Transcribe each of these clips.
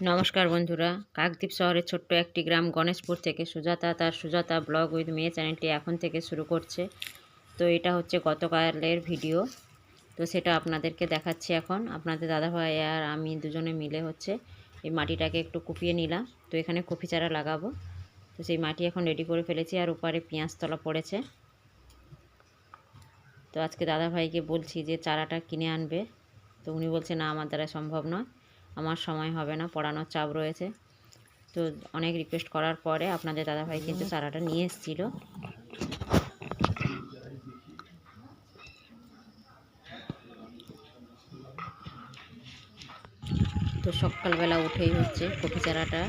নমস্কার বন্ধুরা। কাকদ্বীপ শহরের ছোট্ট একটি গ্রাম গণেশপুর থেকে সুজাতা, তার সুজাতা ব্লগ উইথ মেয়ে চ্যানেলটি এখন থেকে শুরু করছে। তো এটা হচ্ছে গতকালের ভিডিও। তো সেটা আপনাদেরকে দেখাচ্ছি এখন। আপনাদের দাদাভাই আর আমি দুজনে মিলে হচ্ছে এই মাটিটাকে একটু কুপিয়ে নিলাম। তো এখানে কপি চারা লাগাবো। তো সেই মাটি এখন রেডি করে ফেলেছি আর উপরে পেঁয়াজ তলা পড়েছে। তো আজকে দাদাভাইকে বলছি যে চারাটা কিনে আনবে। তো উনি বলছে, না, আমার দ্বারা সম্ভব নয়। আমার সময় হবে না, পড়ানোর চাপ রয়েছে। তো অনেক রিকোয়েস্ট করার পরে আপনাদের দাদাভাই কিন্তু চারাটা নিয়ে এসেছিল। তো সকালবেলা উঠেই হচ্ছে কপি চারাটা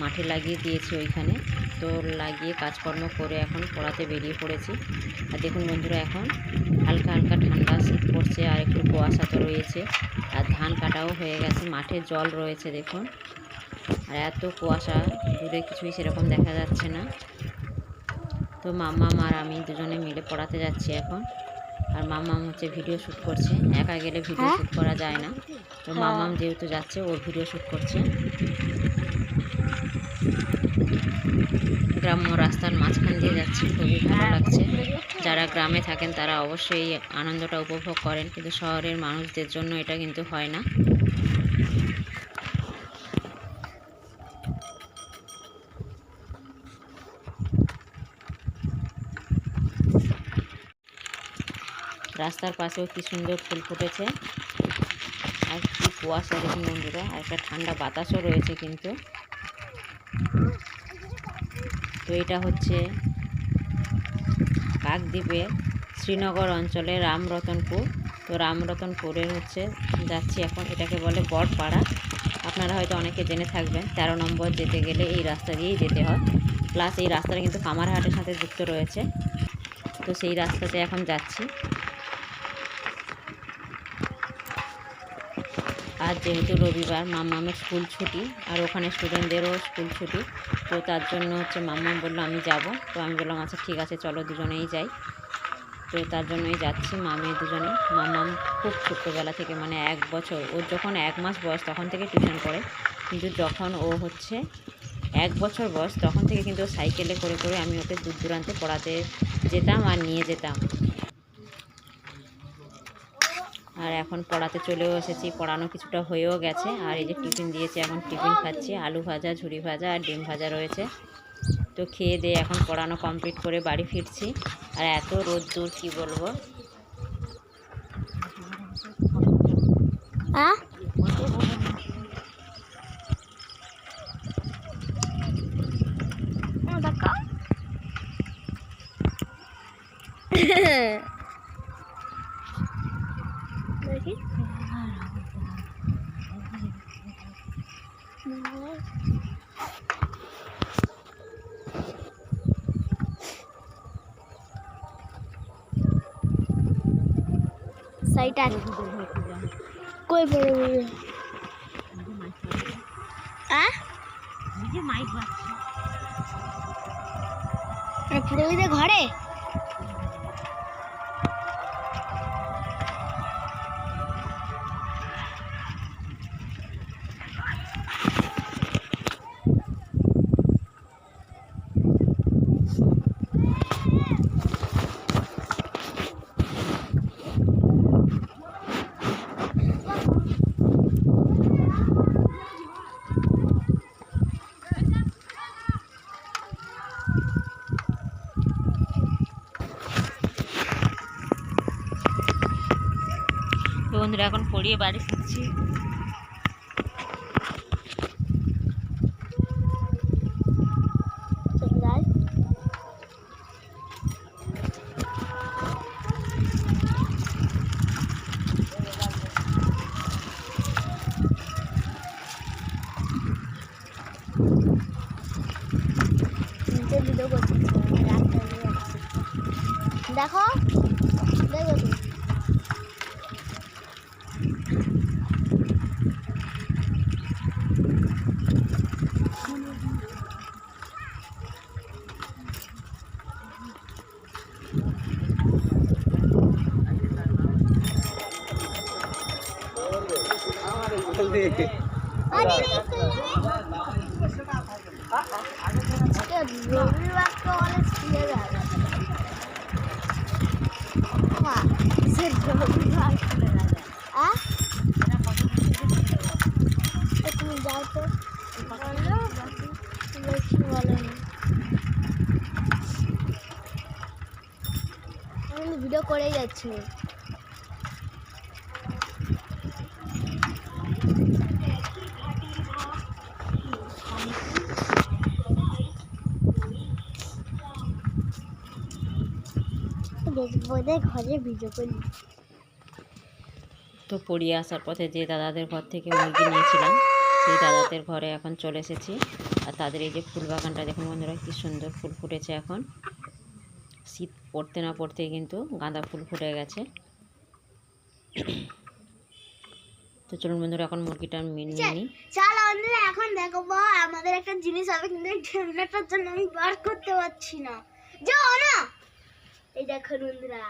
মাঠে লাগিয়ে দিয়েছি ওইখানে। তো লাগিয়ে কাজকর্ম করে এখন পড়াতে বেরিয়ে পড়েছি। আর দেখুন বন্ধুরা, এখন হালকা হালকা ঠান্ডা শীত পড়ছে আর একটু কুয়াশা তো রয়েছে। আর ধান কাটাও হয়ে গেছে, মাঠে জল রয়েছে দেখুন। আর এত কুয়াশা, দূরে কিছুই সেরকম দেখা যাচ্ছে না। তো মাম্মা আর আমি দুজনে মিলে পড়াতে যাচ্ছি এখন। আর মাম্মাম হচ্ছে ভিডিও শ্যুট করছে, একা গেলে ভিডিও শ্যুট করা যায় না। তো মাম্মাম যেহেতু যাচ্ছে, ও ভিডিও শ্যুট করছে। গ্রাম্য রাস্তার মাঝখান দিয়ে যাচ্ছি, খুবই ভালো লাগছে। যারা গ্রামে থাকেন, তারা অবশ্যই আনন্দটা উপভোগ করেন, কিন্তু শহরের মানুষদের জন্য এটা কিন্তু হয় না। রাস্তার পাশেও কি সুন্দর ফুল ফুটেছে। আর কি কুয়াশা দেখুন বন্ধুরা, আর একটা ঠান্ডা বাতাসও রয়েছে কিন্তু। তো এটা হচ্ছে কাকদ্বীপের শ্রীনগর অঞ্চলে রামরতনপুর। তো রামরতনপুরের হচ্ছে যাচ্ছি এখন, এটাকে বলে বটপাড়া। আপনারা হয়তো অনেকে জেনে থাকবেন, তেরো নম্বর যেতে গেলে এই রাস্তা দিয়েই যেতে হয়। প্লাস এই রাস্তাটা কিন্তু কামারহাটের সাথে যুক্ত রয়েছে। তো সেই রাস্তাতে এখন যাচ্ছি। আর যেহেতু রবিবার মাম্মামের স্কুল ছুটি আর ওখানে স্টুডেন্টদেরও স্কুল ছুটি, তো তার জন্য হচ্ছে মাম্মাম বলল আমি যাব। তো আমি বললাম আচ্ছা ঠিক আছে, চলো দুজনেই যাই। তো তার জন্যই যাচ্ছি মামে দুজনে মাম্মাম খুব ছোট্টবেলা থেকে মানে এক বছর, ওর যখন এক মাস বয়স তখন থেকে টিউশন করে। কিন্তু যখন ও হচ্ছে এক বছর বয়স তখন থেকে কিন্তু সাইকেলে করে করে আমি ওকে দূর দূরান্তে পড়াতে যেতাম আর নিয়ে যেতাম। আর এখন পড়াতে চলেও এসেছি। পড়ানো কিছুটা হয়েও গেছে। আর এই যে টিফিন দিয়েছে, এখন টিফিন খাচ্ছি। আলু ভাজা ঝুড়ি ভাজা আর ডিম ভাজা রয়েছে। তো খেয়ে দিয়ে এখন পড়ানো কমপ্লিট করে বাড়ি ফিরছি। আর এত রোদ দূর কী বলব? আহ দেখো দেখি সাইড আছে কই মাইক বাজছে। আর পুরোহিতের ঘরে? বন্ধুরা এখন পড়িয়ে বাড়ি ফিরছি। দেখো তুমি আরে রবিবার তো অনেক স্কুলে যাবে মা সে রবিবার আহ তো তুমি যাও তো বলো দেখি বলো না আমি ভিডিও করেই যাচ্ছি। দেখব ঘরে ভিডিও করি। তো পড়িয়ে আসার পথে যে দাদাদের ঘর থেকে মুরগি নিয়েছিলাম সেই দাদাদের ঘরে এখন চলে এসেছি। আর তাদের এই যে ফুল বাগানটা দেখুন বন্ধুরা কি সুন্দর ফুল ফুটেছে এখন। শীত পড়তে না পড়তেই কিন্তু গাঁদা ফুল ফুটে গেছে। তো চলুন বন্ধুরা এখন মুরগিটা আমি নিয়ে নিই। চল বন্ধুরা এখন দেখাবো আমাদের একটা জিনিস হবে কিন্তু এই জন্য আমি বার করতে পারছি না। যাও না এই দেখুন বন্ধুরা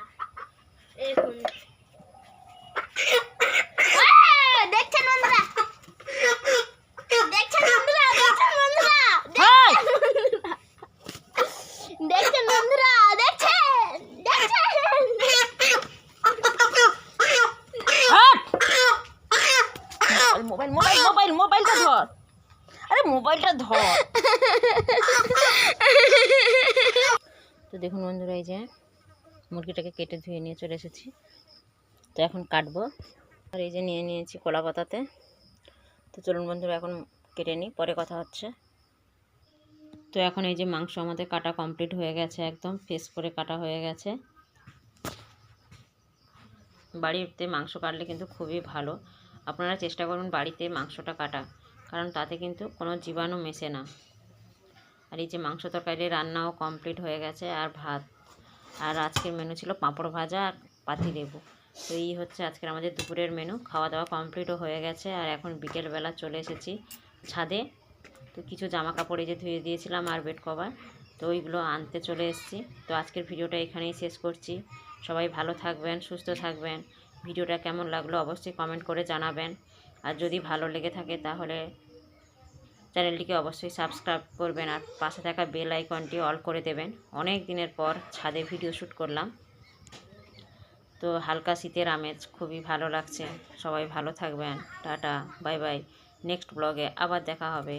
দেখুন! দেখছেন বন্ধুরা দেখছেন বন্ধুরা দেখছেন বন্ধুরা দেখছেন বন্ধুরা দেখছেন দেখছেন? মোবাইল মোবাইল মোবাইল মোবাইলটা ধর। আরে মোবাইলটা ধর। তো দেখুন বন্ধুরা এই যে মুরগিটাকে কেটে ধুয়ে নিয়ে চলে এসেছি। তো এখন কাটবো। আর এই যে নিয়ে নিয়েছি কলা পাতাতে। তো চলুন বন্ধুরা, এখন কেটে নিই, পরে কথা হচ্ছে। তো এখন এই যে মাংস আমাদের কাটা কমপ্লিট হয়ে গেছে একদম ফেস করে কাটা হয়ে গেছে। বাড়িতে মাংস কাটলে কিন্তু খুবই ভালো। আপনারা চেষ্টা করুন বাড়িতে মাংসটা কাটা, কারণ তাতে কিন্তু কোনো জীবাণু মেশে না। আর এই যে মাংস তরকারি রান্নাও কমপ্লিট হয়ে গেছে, আর ভাত আর আজকের মেনু ছিল পাঁপড় ভাজা আর পাতি লেবু। তো এই হচ্ছে আজকের আমাদের দুপুরের মেনু খাওয়া দাওয়া কমপ্লিটও হয়ে গেছে আর এখন বিকেলবেলা চলে এসেছি ছাদে। তো কিছু জামা কাপড় যে ধুয়ে দিয়েছিলাম আর বেড কভার তো ওইগুলো আনতে চলে এসেছি। তো আজকের ভিডিওটা এখানেই শেষ করছি। সবাই ভালো থাকবেন, সুস্থ থাকবেন। ভিডিওটা কেমন লাগল অবশ্যই কমেন্ট করে জানাবেন। আর যদি ভালো লেগে থাকে তাহলে চ্যানেলটিকে অবশ্যই সাবস্ক্রাইব করবেন আর পাশে থাকা বেল আইকনটি অল করে দেবেন। অনেক দিনের পর ছাদে ভিডিও শ্যুট করলাম। তো হালকা শীতের আমেজ, খুবই ভালো লাগছে। সবাই ভালো থাকবেন। Tata, bye bye. নেক্সট ব্লগে আবার দেখা হবে।